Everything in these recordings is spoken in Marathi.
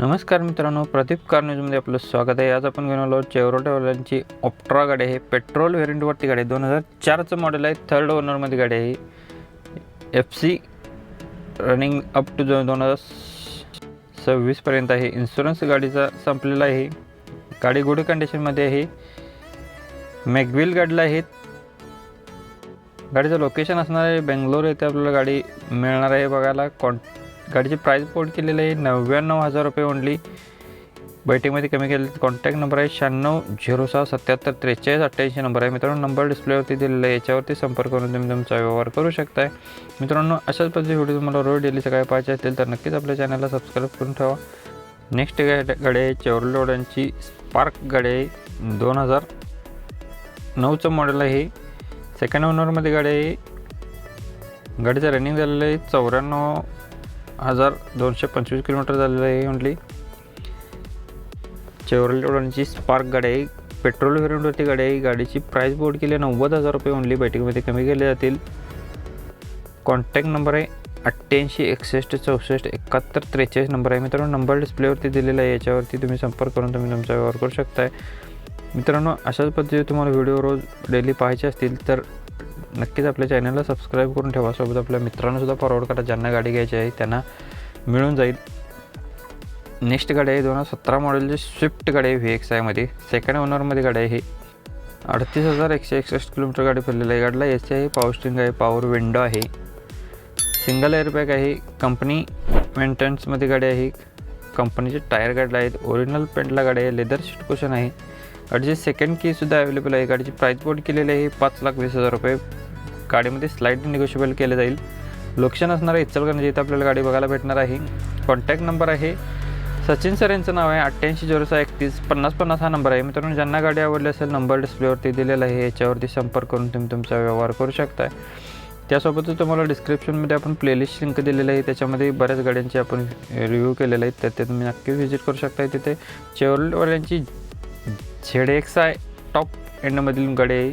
नमस्कार मित्रांनो प्रदीप कार न्यूजमध्ये आपलं स्वागत आहे. आज आपण घेऊन आलो चेवरोटेवाल्यांची ऑप्ट्रा गाडी आहे. पेट्रोल व्हेरियंटवरती गाडी आहे. दोन हजार चारचं मॉडेल आहे. थर्ड ओनरमध्ये गाडी आहे. F C running up to दोन दोन हजार सव्वीसपर्यंत आहे. इन्शुरन्स गाडीचा संपलेला आहे. गाडी गुड कंडिशनमध्ये आहे. मॅगविल गाडीला आहे. गाडीचं लोकेशन असणार आहे. बेंगलोर येथे आपल्याला गाडी मिळणार आहे बघायला. कॉन गाडीची प्राईस पोर्ट केलेली आहे. नव्याण्णव हजार रुपये ओनली बैठकीमध्ये कमी केले कॉन्टॅक्ट नंबर आहे शहाण्णव झिरो सहा सत्याहत्तर त्रेचाळीस अठ्ठ्याऐंशी नंबर आहे. मित्रांनो नंबर डिस्प्लेवरती दिलेला आहे. याच्यावरती संपर्क करून तुम्ही तुमचा व्यवहार करू शकताय. मित्रांनो अशाच पद्धती व्हिडिओ तुम्हाला रोज डेली सकाळी पाहायचे असतील तर नक्कीच आपल्या चॅनलला सबस्क्राईब करून ठेवा. नेक्स्ट गाडी आहे चौरलोडांची स्पार्क गाडी आहे. दोन हजार नऊचं मॉडेल आहे. सेकंड ओनरमध्ये गाडी आहे. गाडीचं रनिंग झालेलं आहे. चौऱ्याण्णव हजार दोनशे पंचवीस किलोमीटर झालेलं आहे ओनली चेवरलोडांची स्पार्क गाडी आहे. पेट्रोल व्हेरियंटवरती गाडी आहे. गाडीची प्राईस बोर्ड केली आहे नव्वद हजार रुपये ओनली बैठकीमध्ये कमी केले जातील. कॉन्टॅक्ट नंबर आहे अठ्ठ्याऐंशी एकसष्ट चौसष्ट एकाहत्तर त्रेचाळीस नंबर आहे. मित्रांनो नंबर डिस्प्लेवरती दिलेला आहे. याच्यावरती तुम्ही संपर्क करून तुम्ही तुमचा व्यवहार करू शकताय. मित्रांनो अशाच पद्धतीने तुम्हाला व्हिडिओ रोज डेली पाहायचे असतील तर नक्कीच आपल्या चॅनलला सबस्क्राईब करून ठेवा. सोबत आपल्या मित्रांनासुद्धा फॉरवर्ड करा. ज्यांना गाडी घ्यायची आहे त्यांना मिळून जाईल. नेक्स्ट गाडी आहे दोन हजार सतरा मॉडेलची स्विफ्ट गाडी आहे व्ही एक्स आयमध्ये सेकंड ओनरमध्ये गाडी आहे ही. अडतीस हजार एकशे एकसष्ट किलोमीटर गाडी फिरलेली आहे. गाडीला ए सी आहे पॉवर स्टिंग आहे पॉवर विंडो आहे. सिंगल एअरबॅग आहे. कंपनी मेंटेनन्समध्ये गाडी आहे. कंपनीचे टायर गाडीला आहेत. ओरिजिनल पेंटला गाडी आहे. लेदर शीट कुशन आहे. गाडीची सेकंड कीसुद्धा अवेलेबल आहे. गाडीची प्राईस बोर्ड केलेली आहे. पाच लाख वीस हजार रुपये. गाडीमध्ये स्लाईड निगोशिएबल केले जाईल. लोकेशन असणार आहे इचलकरंजी इथं आपल्याला गाडी बघायला भेटणार आहे. कॉन्टॅक्ट नंबर आहे. सचिन सर यांचं नाव आहे अठ्ठ्याऐंशी झिरो सहा एकतीस पन्नास पन्नास हा नंबर आहे. मित्रांनो ज्यांना गाडी आवडली असेल नंबर डिस्प्लेवरती दिलेला आहे याच्यावरती संपर्क करून तुम्ही तुमचा व्यवहार करू शकताय. त्यासोबतच तुम्हाला डिस्क्रिप्शनमध्ये आपण प्लेलिस्ट लिंक दिलेलं आहे. त्याच्यामध्ये बऱ्याच गाड्यांचे आपण रिव्ह्यू केलेले आहेत. तर ते तुम्ही नक्की व्हिजिट करू शकता तिथे. चेवरवाल्यांची झेड एक्स आय टॉप एंडमधील गाडी आहे.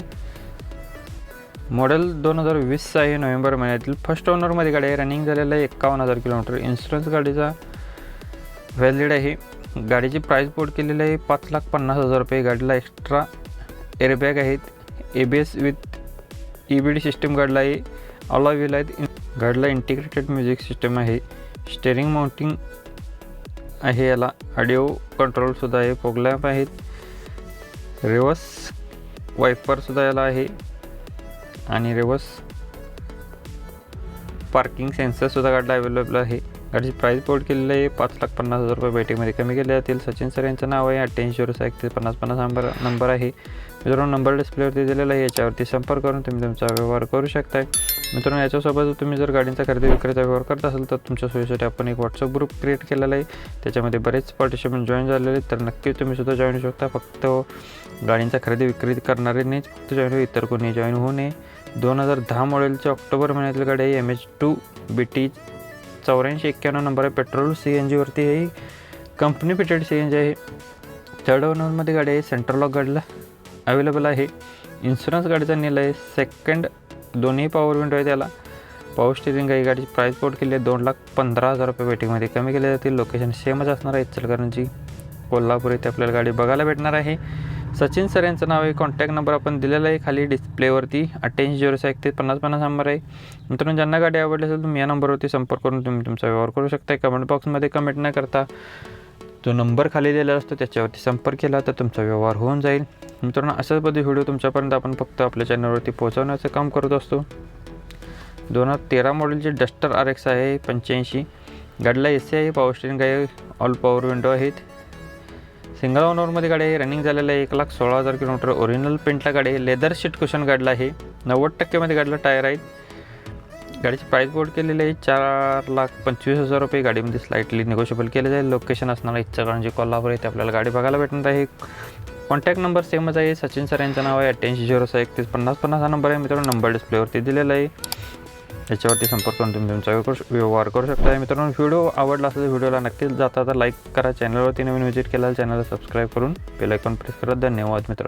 मॉडेल दोन हजार वीस आहे नोव्हेंबर महिन्यातील फर्स्ट ओनरमध्ये गाडी आहे. रनिंग झालेलं आहे एक्कावन्न हजार किलोमीटर. इन्शुरन्स गाडीचा व्हॅलिड आहे. गाडीची प्राईस बोर्ड केलेली आहे पाच लाख पन्नास हजार रुपये. गाडीला एक्स्ट्रा एअरबॅग आहेत. A B S with E B D system गाडीला आहे. ऑला व्हील आहेत. गाडीला इंटिग्रेटेड म्युझिक सिस्टम आहे. स्टेअरिंग माउंटिंग आहे याला. ऑडिओ कंट्रोलसुद्धा आहे. फोगलॅम्प आहेत. रिवर्स वायपरसुद्धा याला आहे. आणि रिवर्स पार्किंग सेन्सरसुद्धा गाडीला अवेलेबल आहे. गाडीची प्राईस बोर्ड केलेली आहे. पाच लाख पन्नास हजार रुपये बैठकीमध्ये कमी केले जातील. सचिन सर यांचं नाव आहे. अठ्ठ्याऐंशी झिरो एकतीस पन्नास पन्नास नंबर नंबर आहे. मित्रांनो नंबर डिस्प्लेवरती दिलेला आहे. याच्यावरती संपर्क करून तुम्ही तुमचा व्यवहार करू शकताय. मित्रांनो याच्यासोबत तुम्ही जर गाडींचा खरेदी विक्रीचा व्यवहार करत असाल तर तुमच्या सोयीसाठी आपण एक व्हॉट्सअप ग्रुप क्रिएट केलेला आहे. त्याच्यामध्ये बरेच पार्टिसिपंट जॉईन झालेले आहेत तर नक्कीच तुम्ही सुद्धा जॉईन होऊ शकता. फक्त गाडींचा खरेदी विक्री करणारे नाहीच फक्त जॉईन होऊ इतर कोणी जॉईन होऊ नये. दोन हजार दहा मॉडेलच्या ऑक्टोबर महिन्यातील गाडी आहे M H two B T चौऱ्याऐंशी एक्क्याण्णव नंबर आहे पेट्रोल सी एन जीवरती आहे. Company fitted C N G आहे. थर्ड ओनरमध्ये गाडी आहे सेंट्रल लॉक गाडीला अवेलेबल आहे. इन्शुरन्स गाडीचा नील आहे. सेकंड दोन्ही पॉवर विंडो आहे त्याला. पॉवर स्टिअरिंग काही गाडीची प्राईस पोर्ट केली आहे दोन लाख पंधरा हजार रुपये वेटिंगमध्ये कमी केले जातील लोकेशन सेमच असणार आहे इचलकरंजी. कोल्हापूर इथे आपल्याला गाडी बघायला भेटणार आहे. सचिन सर यांचं नाव आहे कॉन्टॅक्ट नंबर आपण दिलेला आहे खाली डिस्प्लेवरती अठ्ठ्याऐंशी झिरो सहा एकतीस पन्नास पन्नास नंबर आहे. मित्रांनो ज्यांना गाडी आवडली असेल तुम्ही या नंबरवरती संपर्क करून तुम्ही तुमचा व्यवहार करू शकता. कमेंट बॉक्समध्ये कमेंट न करता जो नंबर खाली दिलेला असतो त्याच्यावरती संपर्क केला तर तुमचा व्यवहार होऊन जाईल. मित्रांनो अशाच पद्धती व्हिडिओ तुमच्यापर्यंत आपण फक्त आपल्या चॅनलवरती पोहोचवण्याचं काम करत असतो. दोन हजार तेरा मॉडेलचे डस्टर आर एक्स आहे पंच्याऐंशी. गाडीला ए सी आहे पॉवर स्टेरिंग आहे ऑल पॉवर विंडो आहेत. सिंगल ओनरमध्ये गाडी आहे रनिंग झालेलं आहे एक लाख सोळा हजार किलोमीटर. ओरिजिनल पेंटला गाडी आहे लेदर शीट कुशन गाडीला आहे. नव्वद टक्केमध्ये गाडीला टायर आहेत. गाडीची प्राईस बोर्ड केलेली आहे चार लाख पंचवीस हजार रुपये. गाडीमध्ये स्लाइटली निगोशिएबल केले जाईल लोकेशन असणार जे कोल्हापूर इथे आपल्याला गाडी बघायला भेटणार आहे. कॉन्टॅक्ट नंबर सेमच आहे सचिन सर यांचं नाव आहे अठ्ठ्याऐंशी झिरो सहा एकतीस पन्नास पन्नास हा नंबर आहे. मित्रांनो नंबर डिस्प्लेवरती दिलेला आहे. याच्यावरती संपर्क करून तुम्ही तुमचा व्यवहार व्यवहार करू शकता. मित्रांनो व्हिडिओ आवडला असेल तर व्हिडिओला नक्कीच जाता. तर लाईक करा. चॅनलवरती नवीन व्हिजिट केला चॅनलला सबस्क्राईब करून बेल आयकॉन प्रेस करा. धन्यवाद मित्रांनो.